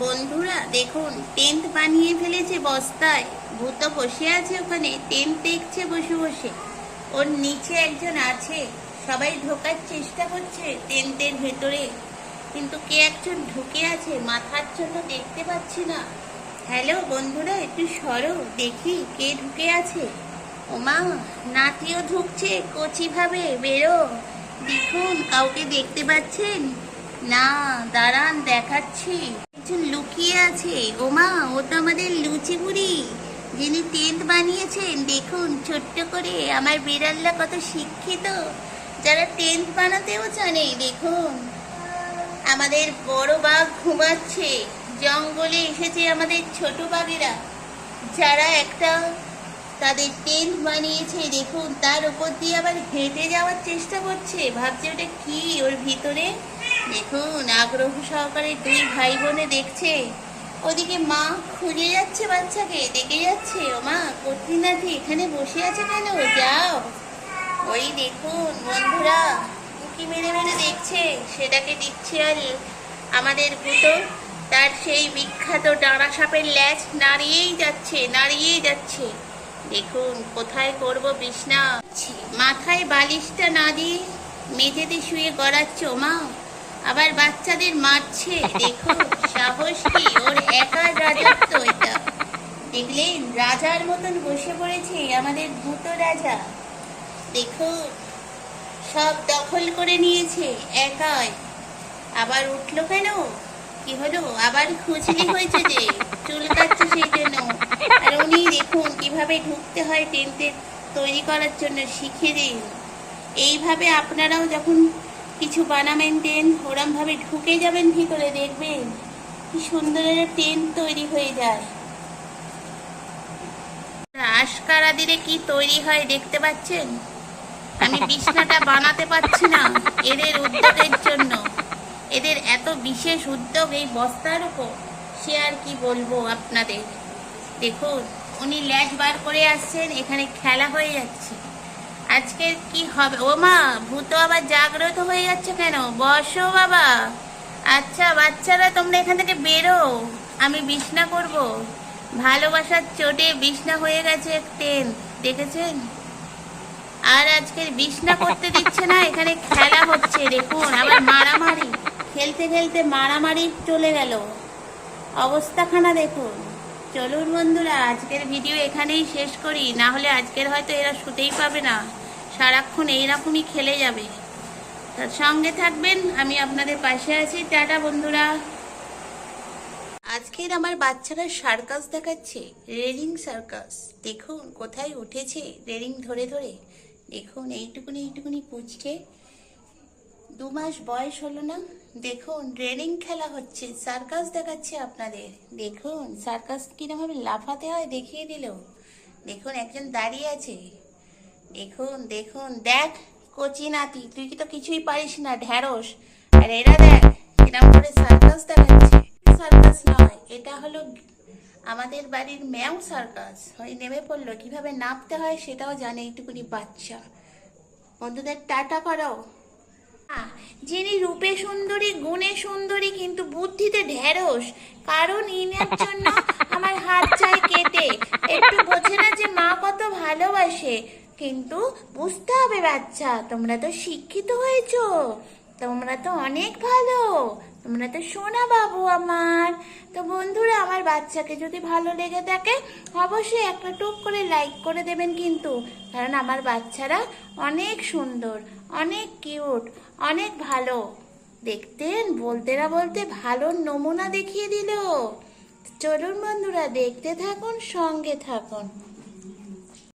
বন্ধুরা, দেখুন, টেন্ট বানিয়ে ফেলেছে বস্তায়। ভূত বসে আছে ওখানে, টেন্ট দেখছে বসে বসে। ওর নিচে একজন আছে, সবাই ঢোকার চেষ্টা করছে টেন্টের ভেতরে। কিন্তু কে একজন ঢুকে আছে, মাথার জন্য দেখতে পাচ্ছি না। হ্যালো, বন্ধুরা, একটু সরো, দেখি কে ঢুকে আছে। ওমা, নাতিও ঢুকছে কচি ভাবে বেরো। দেখুন, কাউকে দেখতে পাচ্ছেন? না, দাঁড়ান, দেখাচ্ছি। কিছু লুকিয়ে আছে। ওমা ও তো আমাদের লুচি বুড়ি যিনি টেন্ট বানিয়েছেন, দেখুন, ছোট্ট করে। আমার বিড়াল্লা কত শিক্ষিত। যারা টেন্ট বানাতেও জানে, দেখুন। আমাদের বড় বাঘ ঘুমাচ্ছে। জঙ্গলে এসেছে আমাদের ছোট বাঘেরা। যারা একটা তাদের টেন্ট বানিয়েছে, দেখুন, তার উপর দিয়ে আবার হেঁটে যাওয়ার চেষ্টা করছে। ভাবছে ওটা কি? ওর ভিতরে দেখুন, আগ্রহ সহকারে দুই ভাই বোনে দেখছে। ওদিকে মা খুঁজে যাচ্ছে বাচ্চাকে ডেকে যাচ্ছে ও মা কঠিনাথি এখানে বসে আছে কেন? যাও। ওই দেখুন, বন্ধুরা, উকি মেরে মেরে দেখছে, সেটাকে দিচ্ছে আর আমাদের ভূতো তার সেই বিখ্যাত ডাঁড়া সাপের ল্যাচ নাড়িয়েই যাচ্ছে নাড়িয়েই যাচ্ছে। দেখুন, কোথায় করব বিছনা? মাথায় বালিশটা না দিয়ে মেঝেতে শুয়ে গড়াচ্ছ মা আবার বাচ্চাদের মারছে। দেখুন সাহস কি ওর একা রাজত্ব এটা। দেখলেন, রাজার মতন বসে পড়েছে আমাদের ভূত রাজা। দেখুন সব দখল করে নিয়েছে একাই। আবার উঠল কেন? কি হলো? আবার খুঁজলি হয়েছে যে, চুল কাটছে সেই জন্য। আর উনি দেখুন, কীভাবে ঢুকতে হয় টেন্টে তৈরি করার জন্য শিখে দিন। এইভাবে আপনারাও যখন কিছু বানাবেন টেন্ট ওরমভাবে ঢুকে যাবেন, ভিতরে দেখবেন। কি সুন্দর একটা টেন্ট তৈরি হয়ে যায়। আশকারা দিলে কি তৈরি হয় দেখতে পাচ্ছেন? আমি বিছনাটা বানাতে পারছি না এদের উদ্যোগের জন্য। এদের এত বিশেষ উদ্যোগ এই বস্তার উপর, সে আর কি বলব আপনাদের? দেখুন, উনি ল্যাজ বার করে আসছেন, এখানে খেলা হয়ে যাচ্ছে। আজকে কি হবে? ও মা, ভূত আবার জাগ্রত হয়ে যাচ্ছে কেন? বসো বাবা। আচ্ছা বাচ্চারা, তোমরা এখান থেকে বেরো। আমি বিছনা করব। ভালোবাসার চোটে বিছনা হয়ে গেছে ট্রেন দেখেছেন? আর আজকের বিছনা করতে দিচ্ছে না, এখানে খেলা হচ্ছে। দেখুন, আবার মারামারি। খেলতে খেলতে মারামারি চলে গেল। অবস্থাখানা দেখুন। চলুন বন্ধুরা, আজকের ভিডিও এখানেই শেষ করি। না হলে আজকের হয়তো এরা শুতেই পাবে না। সারাক্ষণ এইরকমই খেলে যাবে। তার সঙ্গে থাকবেন, আমি আপনাদের পাশে আছি। টাটা, বন্ধুরা। আজকের আমার বাচ্চারা সার্কাস দেখাচ্ছে, রেলিং সার্কাস। দেখুন, কোথায় উঠেছে রেলিং ধরে ধরে। দেখুন, এইটুকুনি এইটুকুনি পুচকে। দু মাস বয়স হলো না। দেখুন, রেলিং খেলা হচ্ছে, সার্কাস দেখাচ্ছে আপনাদের। দেখুন, সার্কাস কিরমভাবে লাফাতে হয় দেখিয়ে দিল। দেখুন, একজন দাঁড়িয়ে আছে। দেখুন দেখুন দেখ কচি নাতি তুই কি তো কিছুই পারিস না ঢ্যাঁড়স। আর এরা দেখ কিরম করে সার্কাস দেখাচ্ছে। সার্কাস নয় এটা হলো আমাদের বাড়ির ম্যাও সার্কাস ওই নেমে পড়ল কীভাবে নাপতে হয় সেটাও জানে এইটুকুনি বাচ্চা। বন্ধুদের টাটা করাও আহ, যিনি রূপে সুন্দরী গুণে সুন্দরী কিন্তু বুদ্ধিতে ঢেরস কারণ ইনার জন্য আমার হাত চাই কেটে। একটু বোঝে না যে মা কত ভালোবাসে। কিন্তু বুঝতে হবে বাচ্চা, তোমরা তো শিক্ষিত হয়েছো। তোমরা তো অনেক ভালো। তোমরা তো সোনা বাবু আমার। তো বন্ধুরা, আমার বাচ্চাকে যদি ভালো লেগে থাকে, অবশ্যই একটা টুক করে লাইক করে দেবেন কিন্তু। কারণ আমার বাচ্চারা অনেক সুন্দর, অনেক কিউট অনেক ভালো। দেখতেন বলতে না বলতে ভালো নমুনা দেখিয়ে দিল। চলুন বন্ধুরা, দেখতে থাকুন, সঙ্গে থাকুন।